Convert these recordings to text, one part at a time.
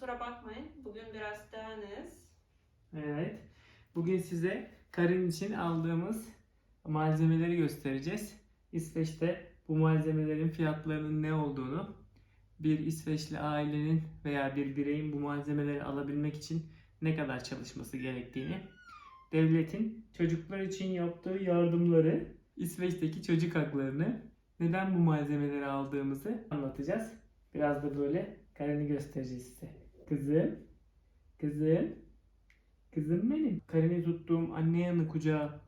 kusura bakmayın. Bugün biraz dağınız. Evet. Bugün size Karin için aldığımız malzemeleri göstereceğiz. İsveç'te bu malzemelerin fiyatlarının ne olduğunu, bir İsveçli ailenin veya bir bireyin bu malzemeleri alabilmek için ne kadar çalışması gerektiğini, devletin çocuklar için yaptığı yardımları, İsveç'teki çocuk haklarını, neden bu malzemeleri aldığımızı anlatacağız. Biraz da böyle Karin'i göstereceğiz size. Kızım, kızım, Kızım benim. Karini tuttuğum anne yanı kucağı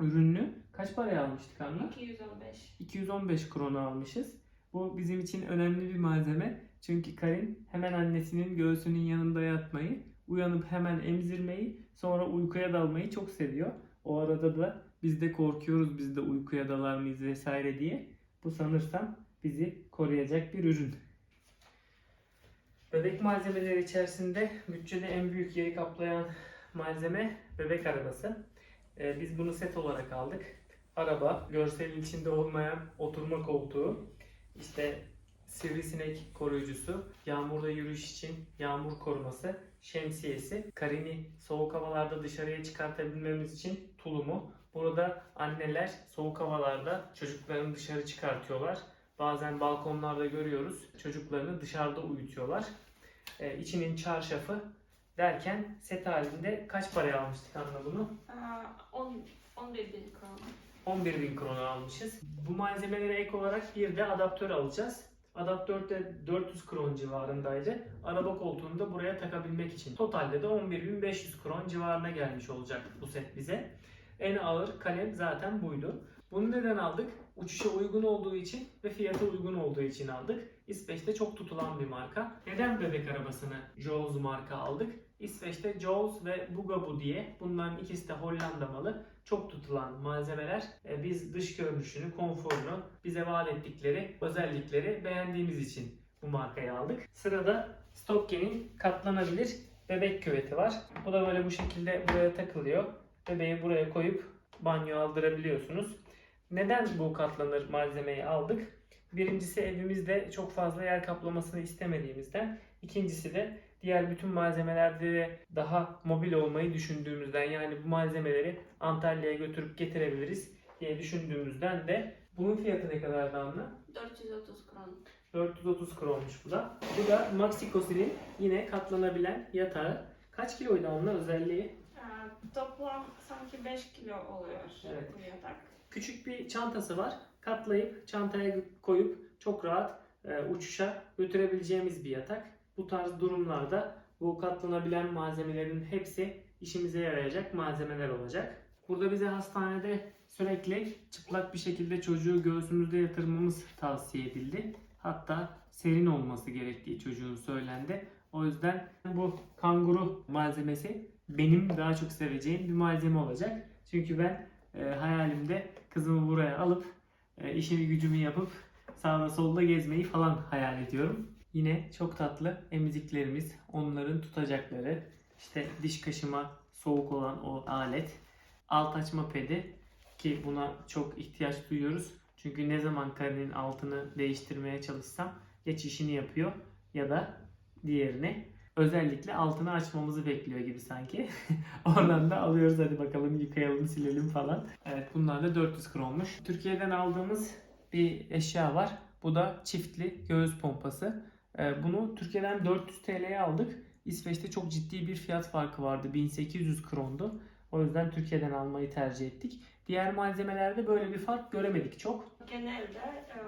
ürününü kaç paraya almıştık anne? 215. 215 krona almışız. Bu bizim için önemli bir malzeme. Çünkü Karin hemen annesinin göğsünün yanında yatmayı, uyanıp hemen emzirmeyi, sonra uykuya dalmayı çok seviyor. O arada da biz de korkuyoruz biz de uykuya dalar mıyız vesaire diye. Bu sanırsam bizi koruyacak bir ürün. Bebek malzemeleri içerisinde bütçede en büyük yeri kaplayan malzeme bebek arabası. Ee, biz bunu set olarak aldık. Araba, görselin içinde olmayan oturma koltuğu, işte sivrisinek koruyucusu, yağmurda yürüyüş için yağmur koruması, şemsiyesi, karini soğuk havalarda dışarıya çıkartabilmemiz için tulumu. Burada anneler soğuk havalarda çocuklarını dışarı çıkartıyorlar. Bazen balkonlarda görüyoruz çocuklarını dışarıda uyutuyorlar. Ee, içinin çarşafı derken set halinde kaç paraya almıştık anla bunu? Aa, 10, 11 bin krona. 11 bin krona almışız. Bu malzemelere ek olarak bir de adaptör alacağız. Adaptör de 400 kron civarındaydı. Araba koltuğunu da buraya takabilmek için. Totalde de 11.500 kron civarına gelmiş olacak bu set bize. En ağır kalem zaten buydu. Bunu neden aldık? Uçuşa uygun olduğu için ve fiyata uygun olduğu için aldık. İsveç'te çok tutulan bir marka. Neden bebek arabasını Jaws marka aldık? İsveç'te Jaws ve Bugaboo diye bunların ikisi de Hollanda malı çok tutulan malzemeler. E, Biz dış görünüşünü, konforunu, bize vaat ettikleri özellikleri beğendiğimiz için bu markayı aldık. Sırada Stokke'nin katlanabilir bebek küveti var. Bu da böyle bu şekilde buraya takılıyor. Bebeği buraya koyup banyo aldırabiliyorsunuz. Neden bu katlanır malzemeyi aldık? Birincisi evimizde çok fazla yer kaplamasını istemediğimizden. İkincisi de diğer bütün malzemelerde de daha mobil olmayı düşündüğümüzden yani bu malzemeleri Antalya'ya götürüp getirebiliriz diye düşündüğümüzden de bunun fiyatı ne kadar Anla? 430 kron. 430 kronmuş bu da. Bu da Maxikosil'in yine katlanabilen yatağı. Kaç kiloydu Anla özelliği? Aa, toplam sanki 5 kilo oluyor Evet. bu yatak. Küçük bir çantası var. Katlayıp çantaya koyup çok rahat e, uçuşa götürebileceğimiz bir yatak. Bu tarz durumlarda bu katlanabilen malzemelerin hepsi işimize yarayacak malzemeler olacak. Burada bize hastanede sürekli çıplak bir şekilde çocuğu göğsümüzde yatırmamız tavsiye edildi. Hatta serin olması gerektiği çocuğun söylendi. O yüzden bu kanguru malzemesi benim daha çok seveceğim bir malzeme olacak. Çünkü ben e, hayalimde kızımı buraya alıp e, işimi gücümü yapıp sağda solda gezmeyi falan hayal ediyorum. Yine çok tatlı emziklerimiz, onların tutacakları, işte diş kaşıma soğuk olan o alet, alt açma pedi ki buna çok ihtiyaç duyuyoruz. Çünkü ne zaman karinin altını değiştirmeye çalışsam ya çişini yapıyor ya da diğerini özellikle altını açmamızı bekliyor gibi sanki. Oradan da alıyoruz hadi bakalım yıkayalım silelim falan. Evet bunlar da 400 kronmuş. Türkiye'den aldığımız bir eşya var. Bu da çiftli göğüs pompası. Ee, Bunu Türkiye'den 400 TL'ye aldık. İsveç'te çok ciddi bir fiyat farkı vardı. 1800 krondu. O yüzden Türkiye'den almayı tercih ettik. Diğer malzemelerde böyle bir fark göremedik çok. Genelde e,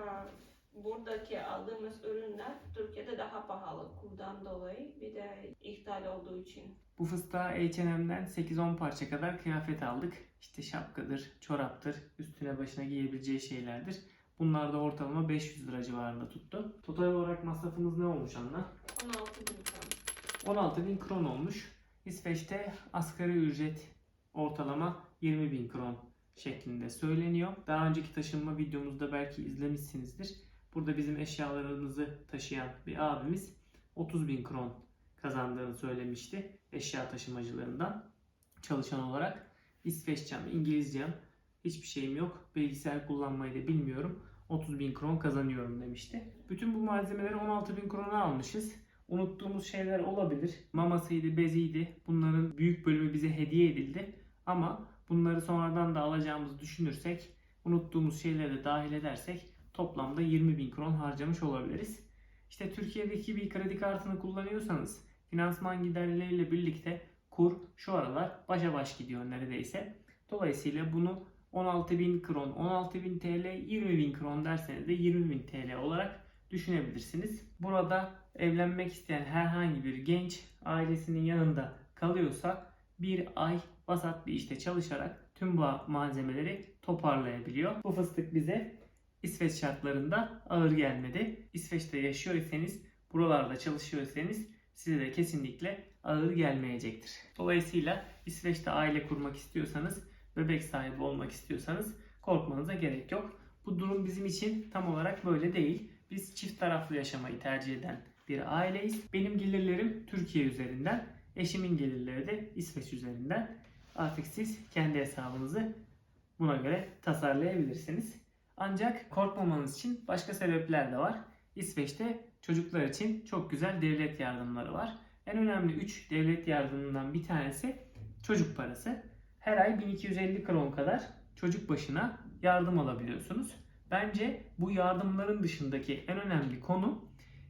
buradaki aldığımız ürünler Türkiye'de daha pahalı kurdan dolayı bir de ithal olduğu için. Bu fıstığa H&M'den 8-10 parça kadar kıyafet aldık. İşte şapkadır, çoraptır, üstüne başına giyebileceği şeylerdir. Bunlar da ortalama 500 lira civarında tuttu. Total olarak masrafımız ne olmuş Anna? 16 bin kron. 16 bin kron olmuş. İsveç'te asgari ücret ortalama 20 bin kron şeklinde söyleniyor. Daha önceki taşınma videomuzda belki izlemişsinizdir. Burada bizim eşyalarımızı taşıyan bir abimiz 30 bin kron kazandığını söylemişti eşya taşımacılarından çalışan olarak. İsveççem, İngilizcem hiçbir şeyim yok. Bilgisayar kullanmayı da bilmiyorum. 30 bin kron kazanıyorum demişti. Bütün bu malzemeleri 16 bin krona almışız. unuttuğumuz şeyler olabilir. Mamasıydı, beziydi. Bunların büyük bölümü bize hediye edildi. Ama bunları sonradan da alacağımızı düşünürsek, unuttuğumuz şeyleri de dahil edersek toplamda 20 bin kron harcamış olabiliriz. İşte Türkiye'deki bir kredi kartını kullanıyorsanız finansman giderleriyle birlikte kur şu aralar başa baş gidiyor neredeyse. Dolayısıyla bunu 16.000 kron, 16.000 TL, 20.000 kron derseniz de 20.000 TL olarak düşünebilirsiniz. Burada evlenmek isteyen herhangi bir genç ailesinin yanında kalıyorsa bir ay vasat bir işte çalışarak tüm bu malzemeleri toparlayabiliyor. Bu fıstık bize İsveç şartlarında ağır gelmedi. İsveç'te yaşıyorsanız, buralarda çalışıyorsanız size de kesinlikle ağır gelmeyecektir. Dolayısıyla İsveç'te aile kurmak istiyorsanız, bebek sahibi olmak istiyorsanız korkmanıza gerek yok. Bu durum bizim için tam olarak böyle değil. Biz çift taraflı yaşamayı tercih eden bir aileyiz. Benim gelirlerim Türkiye üzerinden, eşimin gelirleri de İsveç üzerinden. Artık siz kendi hesabınızı buna göre tasarlayabilirsiniz. Ancak korkmamanız için başka sebepler de var. İsveç'te çocuklar için çok güzel devlet yardımları var. En önemli 3 devlet yardımından bir tanesi çocuk parası. Her ay 1250 kron kadar çocuk başına yardım alabiliyorsunuz. Bence bu yardımların dışındaki en önemli konu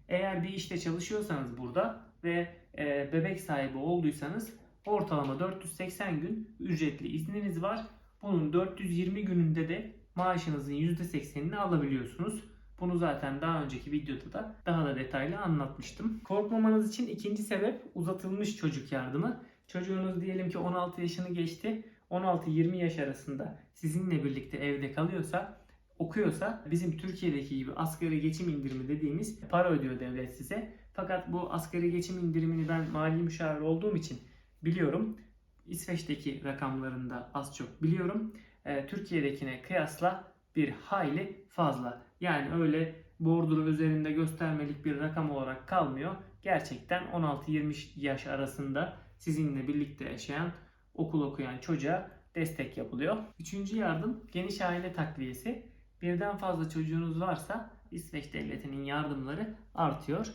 eğer bir işte çalışıyorsanız burada ve e, bebek sahibi olduysanız ortalama 480 gün ücretli izniniz var. Bunun 420 gününde de maaşınızın %80'ini alabiliyorsunuz. Bunu zaten daha önceki videoda da daha da detaylı anlatmıştım. Korkmamanız için ikinci sebep uzatılmış çocuk yardımı. Çocuğunuz diyelim ki 16 yaşını geçti. 16-20 yaş arasında sizinle birlikte evde kalıyorsa, okuyorsa bizim Türkiye'deki gibi asgari geçim indirimi dediğimiz para ödüyor devlet size. Fakat bu asgari geçim indirimini ben mali müşavir olduğum için biliyorum. İsveç'teki rakamlarında az çok biliyorum. Ee, Türkiye'dekine kıyasla bir hayli fazla. Yani öyle bordro üzerinde göstermelik bir rakam olarak kalmıyor. Gerçekten 16-20 yaş arasında sizinle birlikte yaşayan, okul okuyan çocuğa destek yapılıyor. Üçüncü yardım geniş aile takviyesi. Birden fazla çocuğunuz varsa İsveç devletinin yardımları artıyor.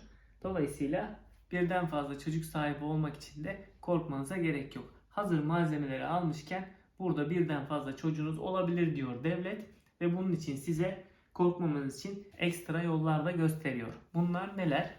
Dolayısıyla birden fazla çocuk sahibi olmak için de korkmanıza gerek yok. Hazır malzemeleri almışken burada birden fazla çocuğunuz olabilir diyor devlet ve bunun için size korkmamanız için ekstra yollar da gösteriyor. Bunlar neler?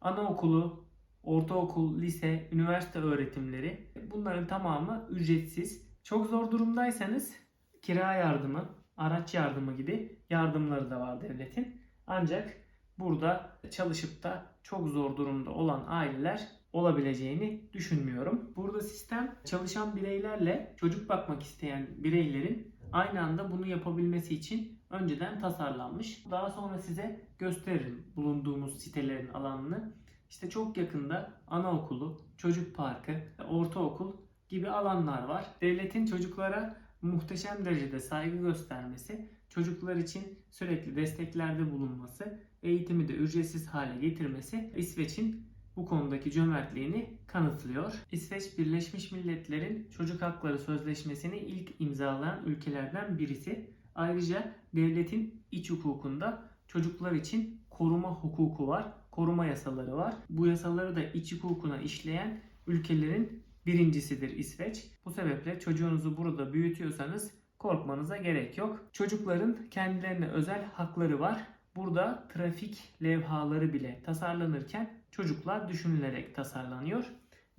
Anaokulu, ortaokul, lise, üniversite öğretimleri bunların tamamı ücretsiz. Çok zor durumdaysanız kira yardımı, araç yardımı gibi yardımları da var devletin. Ancak burada çalışıp da çok zor durumda olan aileler olabileceğini düşünmüyorum. Burada sistem çalışan bireylerle çocuk bakmak isteyen bireylerin aynı anda bunu yapabilmesi için önceden tasarlanmış. Daha sonra size gösteririm bulunduğumuz sitelerin alanını. İşte çok yakında anaokulu, çocuk parkı, ortaokul gibi alanlar var. Devletin çocuklara muhteşem derecede saygı göstermesi, çocuklar için sürekli desteklerde bulunması, eğitimi de ücretsiz hale getirmesi İsveç'in bu konudaki cömertliğini kanıtlıyor. İsveç Birleşmiş Milletler'in Çocuk Hakları Sözleşmesi'ni ilk imzalayan ülkelerden birisi. Ayrıca devletin iç hukukunda çocuklar için koruma hukuku var, koruma yasaları var. Bu yasaları da iç hukukuna işleyen ülkelerin birincisidir İsveç. Bu sebeple çocuğunuzu burada büyütüyorsanız korkmanıza gerek yok. Çocukların kendilerine özel hakları var. Burada trafik levhaları bile tasarlanırken çocuklar düşünülerek tasarlanıyor.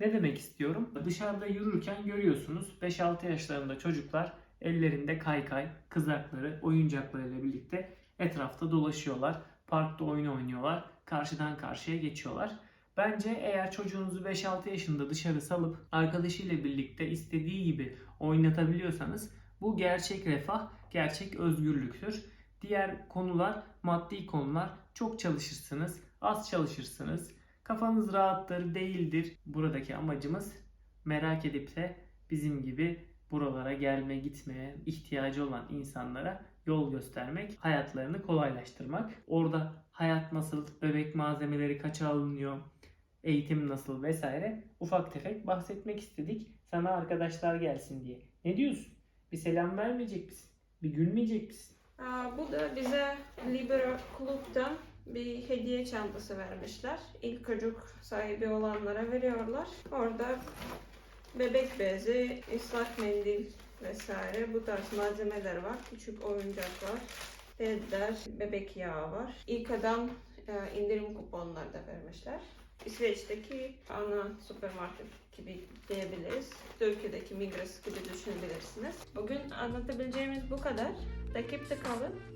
Ne demek istiyorum? Dışarıda yürürken görüyorsunuz 5-6 yaşlarında çocuklar ellerinde kaykay, kızakları, oyuncaklarıyla birlikte etrafta dolaşıyorlar. Parkta oyun oynuyorlar. Karşıdan karşıya geçiyorlar. Bence eğer çocuğunuzu 5-6 yaşında dışarı salıp arkadaşıyla birlikte istediği gibi oynatabiliyorsanız bu gerçek refah, gerçek özgürlüktür. Diğer konular maddi konular. Çok çalışırsınız, az çalışırsınız. Kafanız rahattır, değildir. Buradaki amacımız merak edip de bizim gibi buralara gelme gitmeye ihtiyacı olan insanlara yol göstermek, hayatlarını kolaylaştırmak. Orada hayat nasıl, bebek malzemeleri kaça alınıyor, eğitim nasıl vesaire ufak tefek bahsetmek istedik. Sana arkadaşlar gelsin diye. Ne diyorsun? Bir selam vermeyecek misin? Bir gülmeyecek misin? Aa, Bu da bize Libero Club'dan bir hediye çantası vermişler. İlk çocuk sahibi olanlara veriyorlar. Orada bebek bezi, ıslak mendil vesaire bu tarz malzemeler var. Küçük oyuncaklar, pedler, bebek yağı var. İlka'dan e, indirim kuponları da vermişler. İsveç'teki ana süpermarket gibi diyebiliriz. Türkiye'deki Migros gibi düşünebilirsiniz. Bugün anlatabileceğimiz bu kadar. Takipte kalın.